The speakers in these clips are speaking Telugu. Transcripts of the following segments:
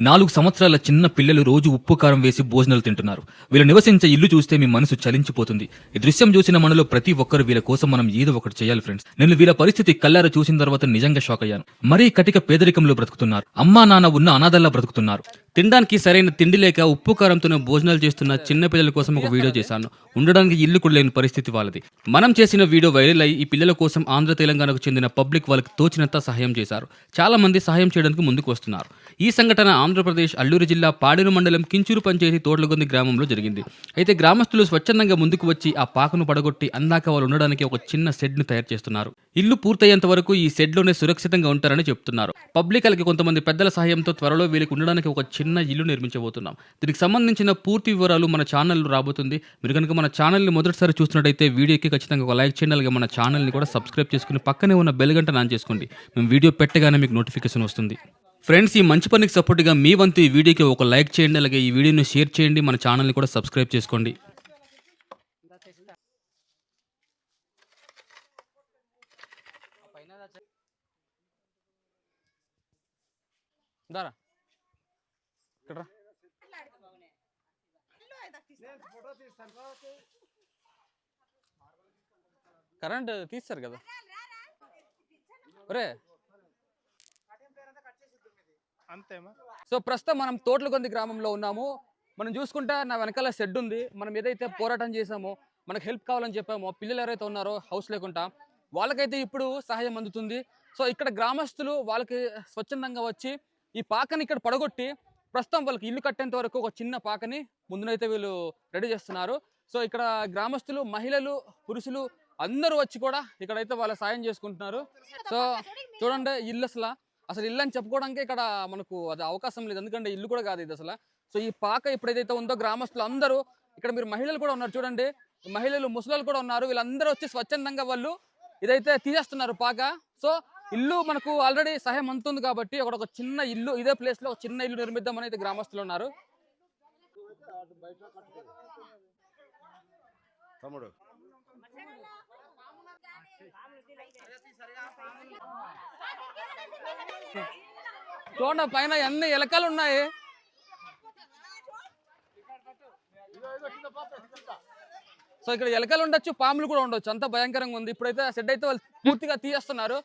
నాలుగు సంవత్సరాల చిన్న పిల్లలు రోజు ఉప్పు కారం వేసి భోజనాలు తింటున్నారు. వీళ్ళు నివసించే ఇల్లు చూస్తే మీ మనసు చలించిపోతుంది. ఈ దృశ్యం చూసిన మనలో ప్రతి ఒక్కరు వీళ్ళ కోసం మనం ఏదో ఒకటి చేయాలి ఫ్రెండ్స్. నేను వీళ్ళ పరిస్థితి కల్లారా చూసిన తర్వాత నిజంగా షాక్ అయ్యాను. మరీ కటిక పేదరికంలో బ్రతుకుతున్నారు. అమ్మా నాన్న ఉన్న అనాథల్లా బ్రతుకుతున్నారు. తినడానికి సరైన తిండి లేక ఉప్పు కారంతోనే భోజనాలు చేస్తున్న చిన్న పిల్లల కోసం ఒక వీడియో చేశాను. ఉండడానికి ఇల్లు కూడా లేని పరిస్థితి వాళ్ళది. మనం చేసిన వీడియో వైరల్ అయ్యి ఈ పిల్లల కోసం ఆంధ్ర తెలంగాణకు చెందిన పబ్లిక్ వాళ్ళకి తోచినంత సహాయం చేశారు. చాలా మంది సహాయం చేయడానికి ముందుకు వస్తున్నారు. ఈ సంఘటన ఆంధ్రప్రదేశ్ అల్లూరు జిల్లా పాడేరు మండలం కించూరు పంచాయతీ తోటలగొంది గ్రామంలో జరిగింది. అయితే గ్రామస్తులు స్వచ్ఛందంగా ముందుకు వచ్చి ఆ పాకను పడగొట్టి అందాక వాళ్ళు ఉండడానికి ఒక చిన్న షెడ్ను తయారు చేస్తున్నారు. ఇల్లు పూర్తయ్యేంత వరకు ఈ షెడ్లోనే సురక్షితంగా ఉంటారని చెప్తున్నారు. పబ్లిక్ కొంతమంది పెద్దల సహాయంతో త్వరలో వీళ్ళకి ఉండడానికి ఒక చిన్న ఇల్లు నిర్మించబోతున్నాం. దీనికి సంబంధించిన పూర్తి వివరాలు మన ఛానల్లో రాబోతుంది. మీరు కనుక మన ఛానల్ని మొదటిసారి చూస్తున్నట్టయితే వీడియోకి ఖచ్చితంగా ఒక లైక్ చేయండి. అలాగే మన ఛానల్ని కూడా సబ్స్క్రైబ్ చేసుకుని పక్కనే ఉన్న బెల్ గంట ఆన్ చేసుకోండి. మేము వీడియో పెట్టగానే మీకు నోటిఫికేషన్ వస్తుంది. ఫ్రెండ్స్ ఈ మంచి పనికి సపోర్ట్గా మీ వంతు ఈ వీడియోకి ఒక లైక్ చేయండి అలాగే ఈ వీడియోని షేర్ చేయండి మన ఛానల్ని కూడా సబ్స్క్రైబ్ చేసుకోండి. కరెంట్ తీస్తారు కదా. ఒరే అంతేమా? సో ప్రస్తుతం మనం తోటలకొంది గ్రామంలో ఉన్నాము. మనం చూసుకుంటే నా వెనకాల షెడ్ ఉంది. మనం ఏదైతే పోరాటం చేసామో మనకు హెల్ప్ కావాలని చెప్పామో పిల్లలు ఎవరైతే ఉన్నారో హౌస్ లేకుండా వాళ్ళకైతే ఇప్పుడు సహాయం అందుతుంది. సో ఇక్కడ గ్రామస్తులు వాళ్ళకి స్వచ్ఛందంగా వచ్చి ఈ పాకని ఇక్కడ పడగొట్టి ప్రస్తుతం వాళ్ళకి ఇల్లు కట్టేంత వరకు ఒక చిన్న పాకని ముందునైతే వీళ్ళు రెడీ చేస్తున్నారు. సో ఇక్కడ గ్రామస్తులు మహిళలు పురుషులు అందరూ వచ్చి కూడా ఇక్కడైతే వాళ్ళ సాయం చేసుకుంటున్నారు. సో చూడండి ఇల్లు అసలు అసలు ఇల్లు అని చెప్పుకోవడానికి ఇక్కడ మనకు అది అవకాశం లేదు. ఎందుకంటే ఇల్లు కూడా కాదు ఇది అసలు. సో ఈ పాక ఎప్పుడైతే ఉందో గ్రామస్తులు అందరూ ఇక్కడ మీరు మహిళలు కూడా ఉన్నారు చూడండి. మహిళలు ముసలాలు కూడా ఉన్నారు. వీళ్ళందరూ వచ్చి స్వచ్ఛందంగా వాళ్ళు ఇదైతే తీసేస్తున్నారు పాక. సో ఇల్లు మనకు ఆల్రెడీ సహాయం అందుతుంది కాబట్టి అక్కడ ఒక చిన్న ఇల్లు ఇదే ప్లేస్లో ఒక చిన్న ఇల్లు నిర్మిద్దామని అయితే గ్రామస్తులు ఉన్నారు. తమ్ముడు. చూడ పైన ఎన్ని ఎలకలు ఉన్నాయి సో ఇక్కడ ఎలకలు ఉండొచ్చు పాములు కూడా ఉండొచ్చు అంత భయంకరంగా ఉంది ఇప్పుడైతే షెడ్ అయితే వాళ్ళు పూర్తిగా తీయేస్తున్నారు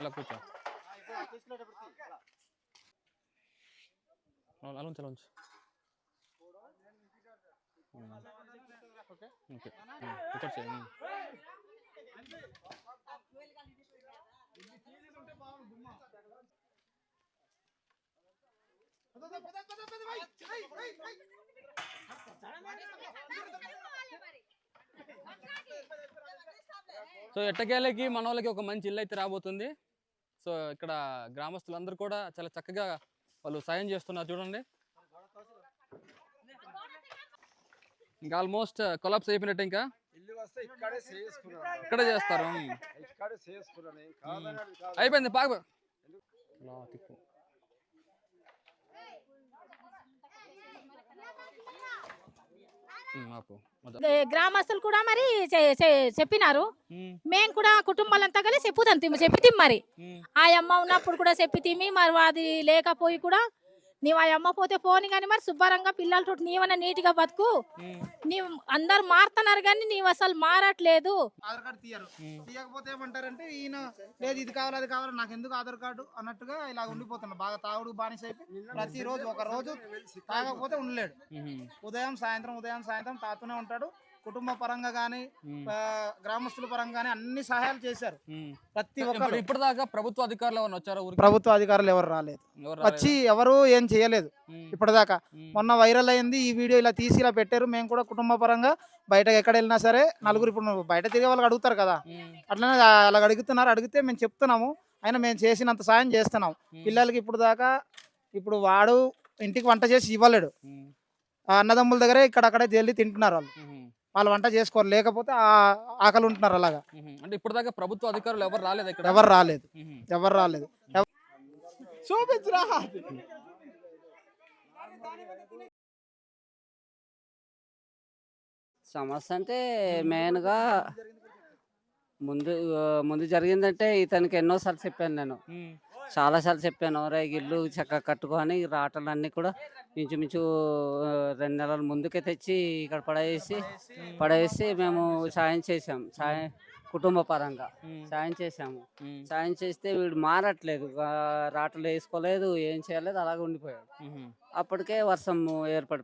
కూర్చో అలా ఉంచు, ఓకే? ఇక్కడ. సో ఎట్టకేలకి మన వాళ్ళకి ఒక మంచి ఇల్లు అయితే రాబోతుంది. సో ఇక్కడ గ్రామస్తులందరూ కూడా చాలా చక్కగా వాళ్ళు సాయం చేస్తున్నారు. చూడండి. ఇంకా ఆల్మోస్ట్ కొలాప్స్ అయిపోయినట్టు ఇంకా? ఇల్లు వస్తే ఇక్కడే చేసుకున్నాను ఇక్కడ చేస్తారు ఉమ్. ఇక్కడే చేసుకున్నాను ఏం కాదన్నాడు కాదు. అయిపోయింది పాక. ఏ, గ్రామస్తులు కూడా మరి చె- చె- చెప్పినారు. మేము కూడా కుటుంబాలంతా కలిసి చెప్పుదాం తిమ్మ చెప్పి మరి. ఉమ్, ఆ అమ్మ ఉన్నప్పుడు కూడా చెప్పి తిమ్మి మరి అది లేకపోయి కూడా నీవు ఆ అమ్మ పోతే పోని కానీ మరి శుభ్రంగా పిల్లలతో నీవన్న నీట్గా బతుకు. నీవు అందరు మారుతున్నారు కానీ నీవు అసలు మారట్లేదు. ఆధార్ కార్డు తీయరు. తీయకపోతే ఏమంటారంటే ఈయన లేదు ఇది కావాలి అది కావాలి నాకు ఎందుకు ఆధార్ కార్డు అన్నట్టుగా ఇలా ఉండిపోతున్నాడు బాగా తాగుడు బానిస అయిపోయి ప్రతిరోజు ఒక రోజు తాగకపోతే ఉండలేడు. ఉదయం సాయంత్రం ఉదయం సాయంత్రం తాతూనే ఉంటాడు. కుటుంబ పరంగా కానీ గ్రామస్తుల పరంగా కానీ అన్ని సహాయాలు చేశారు. ప్రతి ఒక్కరు. ఇప్పటిదాకా ప్రభుత్వ అధికారులు ఎవరైనా వచ్చారా ప్రభుత్వ అధికారులు ఎవరు రాలేదు. ఎవరు వచ్చి ఎవరు ఏం చేయలేదు. ఇప్పటిదాకా. మొన్న వైరల్ అయింది ఈ వీడియో ఇలా తీసి ఇలా పెట్టారు. మేము కూడా కుటుంబ పరంగా బయటకు ఎక్కడ వెళ్ళినా సరే నలుగురు ఇప్పుడు బయట తిరిగే వాళ్ళకి అడుగుతారు కదా. అట్లనే అలా అడుగుతున్నారు. అడిగితే మేము చెప్తున్నాము. అయినా మేము చేసినంత సాయం చేస్తున్నాం. పిల్లలకి ఇప్పుడు దాకా ఇప్పుడు వాడు ఇంటికి వంట చేసి ఇవ్వలేడు. అన్నదమ్ముల దగ్గరే ఇక్కడక్కడే వెళ్ళి తింటున్నారు వాళ్ళు. వాళ్ళు వంట చేసుకోరు. లేకపోతే ఆ ఆకలి ఉంటున్నారు అలాగా. అంటే ఇప్పటిదాకా ప్రభుత్వ అధికారులు ఎవరు రాలేదు ఇక్కడ ఎవరు రాలేదు. ఎవరు రాలేదు. చూపించురా. సమస్య అంటే మెయిన్గా ముందు ముందు జరిగిందంటే ఇతనికి ఎన్నోసార్లు చెప్పాను నేను. చాలాసార్లు చెప్పాను రే ఇల్లు చక్కగా కట్టుకొని రాటలన్నీ కూడా ఇంచుమించు రెండు నెలల ముందుకే తెచ్చి ఇక్కడ పడేసి పడేసి మేము సాయం చేసాం సాయం కుటుంబ పరంగా సాయం చేసాము సాయం చేస్తే వీడు మారట్లేదు. రాటలు వేసుకోలేదు ఏం చేయలేదు అలాగే ఉండిపోయాడు. అప్పటికే వర్షం ఏర్పడి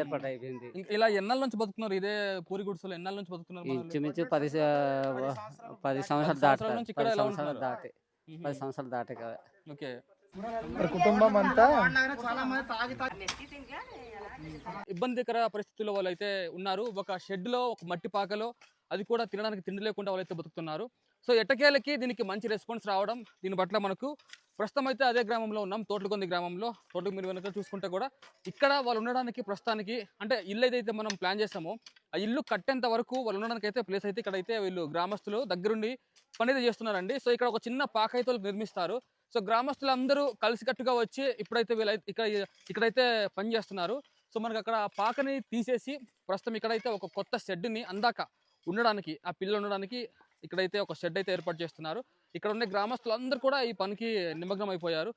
ఏర్పాటు అయిపోయింది. ఇలా ఎన్నాళ్ళ నుంచి బతుకుతున్నారు? ఇదే పూరి గుడిసెలో ఎన్నాళ్ళ నుంచి బతుకుతున్నారు మనోళ్ళు? ఇంచుమించు పది పది సంవత్సరాలు దాటి పది సంవత్సరాలు? దాటి. పది సంవత్సరాలు దాటి కదా ఓకే కుటుంబం అంతా? చాలా మంది తాగి తాగి ఇబ్బందికర పరిస్థితుల్లో వాళ్ళు అయితే ఉన్నారు. ఒక షెడ్లో ఒక మట్టి పాకలో అది కూడా తినడానికి తిండి లేకుండా వాళ్ళైతే బతుకుతున్నారు. సో ఎట్టకేలకి దీనికి మంచి రెస్పాన్స్ రావడం దీని పట్ల మనకు ప్రస్తుతం అయితే అదే గ్రామంలో ఉన్నాం. తోటలకొంది గ్రామంలో తోటకు మీరు వెనక చూసుకుంటే కూడా ఇక్కడ వాళ్ళు ఉండడానికి ప్రస్తుతానికి అంటే ఇల్లు ఏదైతే మనం ప్లాన్ చేస్తామో ఆ ఇల్లు కట్టేంత వరకు వాళ్ళు ఉండడానికి అయితే ప్లేస్ అయితే ఇక్కడైతే వీళ్ళు గ్రామస్తులు దగ్గరుండి పని అయితే చేస్తున్నారండి. సో ఇక్కడ ఒక చిన్న పాక అయితే వాళ్ళు నిర్మిస్తారు. సో గ్రామస్తులందరూ కలిసికట్టుగా వచ్చి ఇప్పుడైతే వీళ్ళ ఇక్కడ ఇక్కడైతే పని చేస్తున్నారు. సో మనకి అక్కడ ఆ పాకని తీసేసి ప్రస్తుతం ఇక్కడైతే ఒక కొత్త షెడ్ని అందాక ఉండడానికి ఆ పిల్లలు ఉండడానికి ఇక్కడైతే ఒక షెడ్ అయితే ఏర్పాటు చేస్తున్నారు. ఇక్కడ ఉండే గ్రామస్తులందరూ కూడా ఈ పనికి నిమగ్నం అయిపోయారు.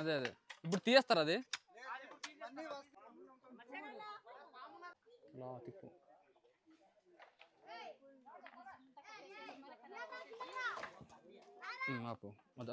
అదే అదే. ఇప్పుడు తీయేస్తారు అది? ఇలా తిప్పు ఉమ్, ఆపు. వద్ద.